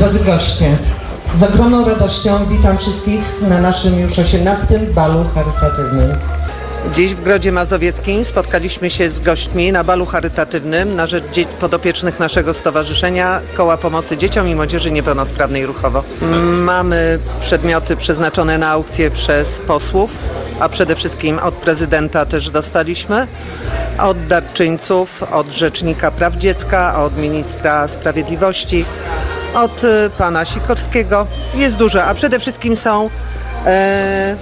Drodzy goście, z ogromną radością witam wszystkich na naszym już 18. balu charytatywnym. Dziś w Grodzie Mazowieckim spotkaliśmy się z gośćmi na balu charytatywnym na rzecz podopiecznych naszego stowarzyszenia Koła Pomocy Dzieciom i Młodzieży Niepełnosprawnej Ruchowo. Mamy przedmioty przeznaczone na aukcję przez posłów, a przede wszystkim od prezydenta też dostaliśmy, od darczyńców, od Rzecznika Praw Dziecka, od Ministra Sprawiedliwości, od y, pana Sikorskiego. Jest dużo, a przede wszystkim są e,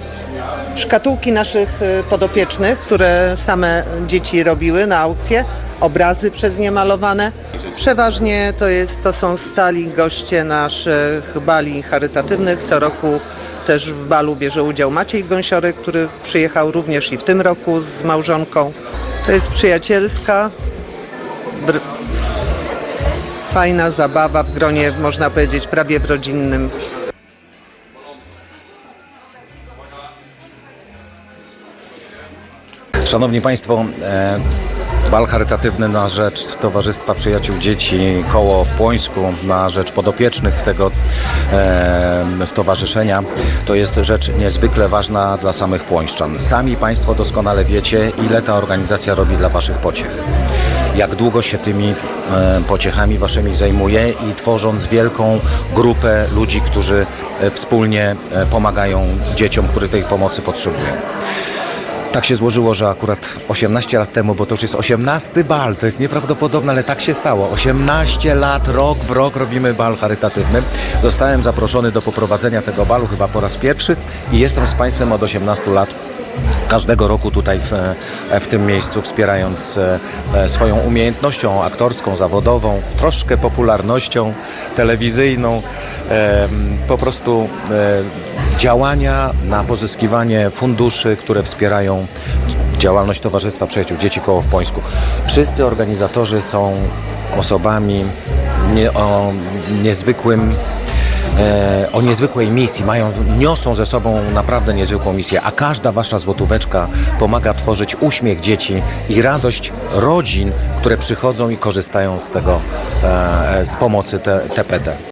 szkatułki naszych y, podopiecznych, które same dzieci robiły na aukcję, obrazy przez nie malowane. Przeważnie to, jest, to są stali goście naszych bali charytatywnych. Co roku też w balu bierze udział Maciej Gąsiorek, który przyjechał również i w tym roku z małżonką. To jest przyjacielska, fajna zabawa w gronie, można powiedzieć, prawie w rodzinnym. Szanowni Państwo, e, bal charytatywny na rzecz Towarzystwa Przyjaciół Dzieci Koło w Płońsku, na rzecz podopiecznych tego e, stowarzyszenia, to jest rzecz niezwykle ważna dla samych płońszczan. Sami Państwo doskonale wiecie, ile ta organizacja robi dla Waszych pociech. Jak długo się tymi e, pociechami Waszymi zajmuje i tworząc wielką grupę ludzi, którzy e, wspólnie e, pomagają dzieciom, które tej pomocy potrzebują. Tak się złożyło, że akurat 18 lat temu, bo to już jest 18 bal, to jest nieprawdopodobne, ale tak się stało. 18 lat, rok w rok robimy bal charytatywny. Zostałem zaproszony do poprowadzenia tego balu chyba po raz pierwszy i jestem z Państwem od 18 lat każdego roku tutaj w, w tym miejscu, wspierając e, e, swoją umiejętnością aktorską, zawodową, troszkę popularnością telewizyjną, e, po prostu działania na pozyskiwanie funduszy, które wspierają działalność Towarzystwa Przyjaciół Dzieci Koło w Pońsku. Wszyscy organizatorzy są osobami nie, o niezwykłym e, o niezwykłej misji, mają, niosą ze sobą naprawdę niezwykłą misję, a każda wasza złotóweczka pomaga tworzyć uśmiech dzieci i radość rodzin, które przychodzą i korzystają z tego, e, z pomocy TPD.